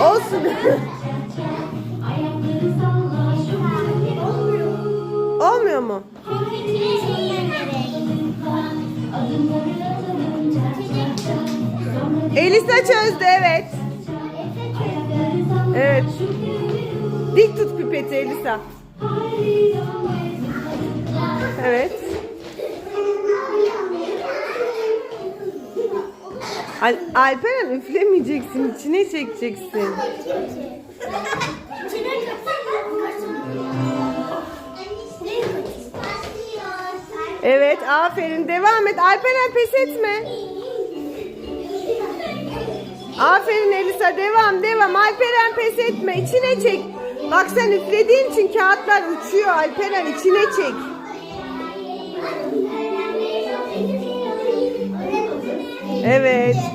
Olsun. Olmuyor mu? Elisa çözdü evet. Evet. Dik tut pipeti Elisa. Evet. Al Alperen üflemeyeceksin, içine çekeceksin. Evet, aferin. Devam et. Alperen pes etme. Aferin Elisa, devam, devam. Alperen pes etme, içine çek. Bak sen üflediğin için kağıtlar uçuyor Alperen, içine çek. Evet.